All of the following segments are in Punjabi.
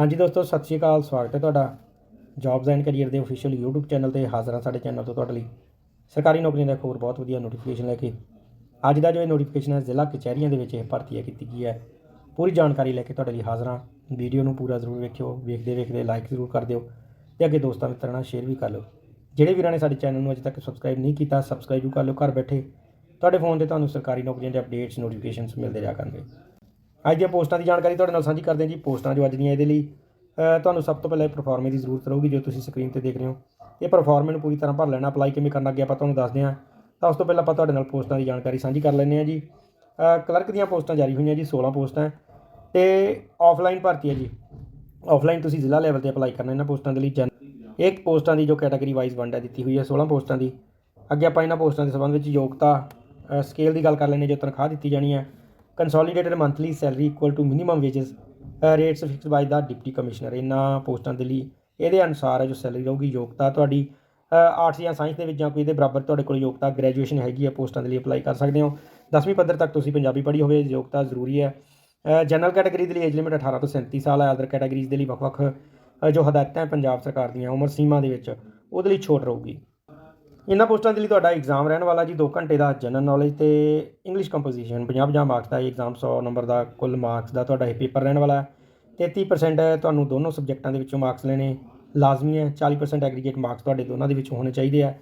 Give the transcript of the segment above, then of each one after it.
ਹਾਂਜੀ ਦੋਸਤੋ, ਸਤਿ ਸ਼੍ਰੀ ਅਕਾਲ, ਸਵਾਗਤ ਹੈ ਤੁਹਾਡਾ ਜੌਬਸ ਐਂਡ ਕੈਰੀਅਰ ਦੇ ਅਫੀਸ਼ੀਅਲ YouTube ਚੈਨਲ ਤੇ ਹਾਜ਼ਰ ਹਾਂ ਸਾਡੇ ਚੈਨਲ ਤੋਂ ਤੁਹਾਡੇ ਲਈ। ਸਰਕਾਰੀ ਨੌਕਰੀਆਂ ਦਾ ਇੱਕ ਹੋਰ ਬਹੁਤ ਵਧੀਆ ਨੋਟੀਫਿਕੇਸ਼ਨ ਲੈ ਕੇ ਅੱਜ ਦਾ ਜੋ ਇਹ ਨੋਟੀਫਿਕੇਸ਼ਨ ਹੈ, ਜ਼ਿਲ੍ਹਾ ਕਚਹਿਰੀਆਂ ਦੇ ਵਿੱਚ ਇਹ ਭਰਤੀ ਹੈ, ਕੀਤੀ ਗਈ ਹੈ। ਪੂਰੀ ਜਾਣਕਾਰੀ ਲੈ ਕੇ ਤੁਹਾਡੇ ਲਈ ਹਾਜ਼ਰ ਹਾਂ। ਵੀਡੀਓ ਨੂੰ ਪੂਰਾ ਜ਼ਰੂਰ ਵੇਖਿਓ, ਵੇਖਦੇ ਵੇਖਦੇ ਲਾਈਕ ਜ਼ਰੂਰ ਕਰ ਦਿਓ ਤੇ ਅੱਗੇ ਦੋਸਤਾਂ ਮਿੱਤਰਾਂ ਨਾਲ ਸ਼ੇਅਰ ਵੀ ਕਰ ਲਓ। ਜਿਹੜੇ ਵੀਰਾਂ ਨੇ ਸਾਡੇ ਚੈਨਲ ਨੂੰ ਅਜੇ ਤੱਕ ਸਬਸਕ੍ਰਾਈਬ ਨਹੀਂ ਕੀਤਾ ਸਬਸਕ੍ਰਾਈਬ ਵੀ ਕਰ ਲਓ ਘਰ ਬੈਠੇ। ਤੁਹਾਡੇ ਫੋਨ ਤੇ ਤੁਹਾਨੂੰ ਸਰਕਾਰੀ ਨੌਕਰੀਆਂ ਦੇ ਅਪਡੇਟਸ ਨੋਟੀਫਿਕੇਸ਼ਨਸ ਮਿਲਦੇ ਜਾ ਕਰਨਗੇ। ਅੱਜ ਦੀਆਂ ਪੋਸਟਾਂ ਦੀ ਜਾਣਕਾਰੀ ਤੁਹਾਡੇ ਨਾਲ ਸਾਂਝੀ ਕਰਦੇ ਹਾਂ ਜੀ। ਪੋਸਟਾਂ ਜੋ ਅੱਜ ਦੀਆਂ ਇਹਦੇ ਲਈ ਤੁਹਾਨੂੰ ਸਭ ਤੋਂ ਪਹਿਲਾਂ ਇਹ ਪਰਫਾਰਮੇ ਦੀ ਜ਼ਰੂਰਤ ਰਹੂਗੀ ਜੋ ਤੁਸੀਂ ਸਕਰੀਨ ਤੇ ਦੇਖ ਰਹੇ ਹੋ। ਇਹ ਪਰਫਾਰਮੇ ਨੂੰ ਪੂਰੀ ਤਰ੍ਹਾਂ ਭਰ ਲੈਣਾ ਅਪਲਾਈ ਕਿਵੇਂ ਕਰਨਾ ਅੱਗੇ ਆਪਾਂ ਤੁਹਾਨੂੰ ਦੱਸਦੇ ਹਾਂ। ਤਾਂ ਉਸ ਤੋਂ ਪਹਿਲਾਂ ਆਪਾਂ ਤੁਹਾਡੇ ਨਾਲ ਪੋਸਟਾਂ ਦੀ ਜਾਣਕਾਰੀ ਸਾਂਝੀ ਕਰ ਲੈਂਦੇ ਹਾਂ ਜੀ। ਕਲਰਕ ਦੀਆਂ ਪੋਸਟਾਂ ਜਾਰੀ ਹੋਈਆਂ ਜੀ 16 ਪੋਸਟਾਂ ਹੈ। ਤੇ ਆਫਲਾਈਨ ਭਰਤੀ ਹੈ ਜੀ। ਆਫਲਾਈਨ ਤੁਸੀਂ ਜ਼ਿਲ੍ਹਾ ਲੈਵਲ ਤੇ ਅਪਲਾਈ ਕਰਨਾ ਇਹਨਾਂ ਪੋਸਟਾਂ ਦੇ ਲਈ। ਜਨ ਇੱਕ ਪੋਸਟਾਂ ਦੀ ਜੋ ਕੈਟਾਗਰੀ ਵਾਈਜ਼ ਵੰਡ ਹੈ ਦਿੱਤੀ ਹੋਈ ਹੈ 16 ਪੋਸਟਾਂ ਦੀ। ਅੱਗੇ ਆਪਾਂ ਇਹਨਾਂ ਪੋਸਟਾਂ ਦੇ ਸੰਬੰਧ ਵਿੱਚ ਯੋਗਤਾ ਸਕੇਲ ਦੀ ਗੱਲ ਕਰ ਲੈਂਦੇ ਹਾਂ, ਜੋ ਤਨਖਾਹ ਦਿੱਤੀ ਜਾਣੀ ਹੈ। Consolidated monthly salary equal to minimum wages rates fix by the deputy commissioner ਇਹਨਾਂ ਪੋਸਟਾਂ ਦੇ ਲਈ ਇਹਦੇ ਅਨੁਸਾਰ ਜੋ ਸੈਲਰੀ ਰਹੂਗੀ, ਯੋਗਤਾ ਤੁਹਾਡੀ ਆਰਟਸ ਜਾਂ ਸਾਇੰਸ ਦੇ ਵਿੱਚ ਜਾਂ ਕੋਈ ਇਹਦੇ ਬਰਾਬਰ ਤੁਹਾਡੇ ਕੋਲ ਯੋਗਤਾ ਗ੍ਰੈਜੂਏਸ਼ਨ ਹੈਗੀ ਹੈ ਪੋਸਟਾਂ ਦੇ ਲਈ ਅਪਲਾਈ ਕਰ ਸਕਦੇ ਹੋ। 10ਵੀਂ ਪੱਧਰ ਤੱਕ ਤੁਸੀਂ ਪੰਜਾਬੀ ਪੜ੍ਹੀ ਹੋਵੇ, ਯੋਗਤਾ ਜ਼ਰੂਰੀ ਹੈ। ਜਨਰਲ ਕੈਟਾਗਰੀ ਦੇ ਲਈ ਏਜ ਲਿਮਿਟ 18 ਤੋਂ 37 ਸਾਲ ਹੈ ਅਦਰ ਕੈਟਾਗਰੀਜ਼ ਦੇ ਲਈ ਵੱਖ-ਵੱਖ ਜੋ ਹਦਾਇਤਾਂ ਪੰਜਾਬ ਸਰਕਾਰ ਦੀਆਂ, ਉਮਰ ਸੀਮਾ ਦੇ ਵਿੱਚ, ਉਹਦੇ ਲਈ ਛੋਟ ਰਹੂਗੀ। ਇਹਨਾਂ ਪੋਸਟਾਂ ਦੇ ਲਈ ਤੁਹਾਡਾ ਐਗਜ਼ਾਮ ਰਹਿਣ ਵਾਲਾ ਜੀ 2 ਘੰਟੇ ਦਾ ਜਨਰਲ ਨੌਲੇਜ ਤੇ ਇੰਗਲਿਸ਼ ਕੰਪੋਜੀਸ਼ਨ 50-50 ਮਾਰਕਸ ਦਾ ਇਹ ਐਗਜ਼ਾਮ 100 ਨੰਬਰ ਦਾ ਕੁੱਲ ਮਾਰਕਸ ਦਾ ਤੁਹਾਡਾ ਇਹ ਪੇਪਰ ਰਹਿਣ ਵਾਲਾ ਹੈ। 33% ਤੁਹਾਨੂੰ ਦੋਨੋਂ ਸਬਜੈਕਟਾਂ ਦੇ ਵਿੱਚੋਂ ਮਾਰਕਸ ਲੈਣੇ ਲਾਜ਼ਮੀ ਹੈ 40% ਐਗਰੀਗੇਟ ਮਾਰਕਸ ਤੁਹਾਡੇ ਦੋਨਾਂ ਦੇ ਵਿੱਚੋਂ ਹੋਣੇ ਚਾਹੀਦੇ ਆ।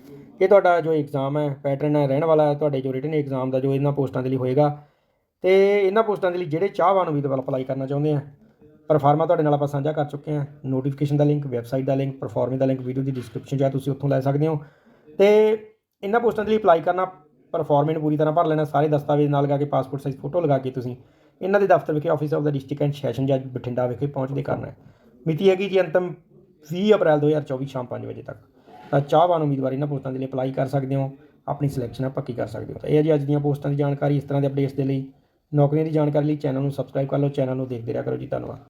ਇਹ ਤੁਹਾਡਾ ਜੋ ਐਗਜ਼ਾਮ ਹੈ ਪੈਟਰਨ ਹੈ, ਰਹਿਣ ਵਾਲਾ ਹੈ, ਤੁਹਾਡੇ ਜੋ ਰਿਟਨ ਐਗਜ਼ਾਮ ਦਾ ਜੋ ਇਹਨਾਂ ਪੋਸਟਾਂ ਦੇ ਲਈ ਹੋਏਗਾ। ਤੇ ਇਹਨਾਂ ਪੋਸਟਾਂ ਦੇ ਲਈ ਜਿਹੜੇ ਚਾਹਵਾਨ ਉਮੀਦਵਾਰ ਅਪਲਾਈ ਕਰਨਾ ਚਾਹੁੰਦੇ ਆ ਪਰਫਾਰਮਾ ਤੁਹਾਡੇ ਨਾਲ ਆਪਾਂ ਸਾਂਝਾ ਕਰ ਚੁੱਕੇ ਹਾਂ ਨੋਟੀਫਿਕੇਸ਼ਨ ਦਾ ਲਿੰਕ ਵੈਬਸਾਈਟ ਦਾ ਲਿੰਕ ਪਰਫਾਰਮੇ ਦਾ ਲਿੰਕ ਵੀਡੀਓ ਦੀ ਡਿਸਕ੍ਰਿਪਸ਼ਨ 'ਚ ਹੈ ਤੁਸੀਂ ਉੱਥੋਂ ਲੈ ਸਕਦੇ ਹੋ। ਤੇ ਇਹਨਾਂ ਪੋਸਟਾਂ ਦੇ ਲਈ ਅਪਲਾਈ ਕਰਨਾ ਪਰਫਾਰਮੇ ਪੂਰੀ ਤਰ੍ਹਾਂ ਭਰ ਲੈਣਾ, ਸਾਰੇ ਦਸਤਾਵੇਜ਼ ਨਾਲ ਲਗਾ ਕੇ ਪਾਸਪੋਰਟ ਸਾਈਜ਼ ਫੋਟੋ ਲਗਾ ਕੇ ਤੁਸੀਂ ਇਹਨਾਂ ਦੇ ਦਫ਼ਤਰ ਵਿਖੇ office of the district and session ਜੱਜ ਬਠਿੰਡਾ ਵਿਖੇ ਪਹੁੰਚਦੇ ਕਰਨਾ ਹੈ। ਮਿਤੀ ਹੈਗੀ ਜੀ ਅੰਤਮ 20 ਅਪ੍ਰੈਲ 2024 ਸ਼ਾਮ 5 ਵਜੇ ਤੱਕ। ਤਾਂ ਚਾਹਵਾਨ ਉਮੀਦਵਾਰ ਇਹਨਾਂ ਪੋਸਟਾਂ ਦੇ ਲਈ ਅਪਲਾਈ ਕਰ ਸਕਦੇ ਹੋ, ਆਪਣੀ ਸਿਲੈਕਸ਼ਨ ਆ ਪੱਕੀ ਕਰ ਸਕਦੇ ਹੋ। ਤਾਂ ਇਹ ਹੈ ਜੀ ਅੱਜ ਦੀਆਂ ਪੋਸਟਾਂ ਦੀ ਜਾਣਕਾਰੀ, ਇਸ ਤਰ੍ਹਾਂ ਦੇ ਅਪਡੇਟਸ ਦੇ ਲਈ। ਨੌਕਰੀਆਂ ਦੀ ਜਾਣਕਾਰੀ ਲਈ ਚੈਨਲ ਨੂੰ ਸਬਸਕ੍ਰਾਈਬ ਕਰ ਲਓ, ਚੈਨਲ ਨੂੰ ਦੇਖਦੇ ਰਿਹਾ ਕਰੋ ਜੀ, ਧੰਨਵਾਦ।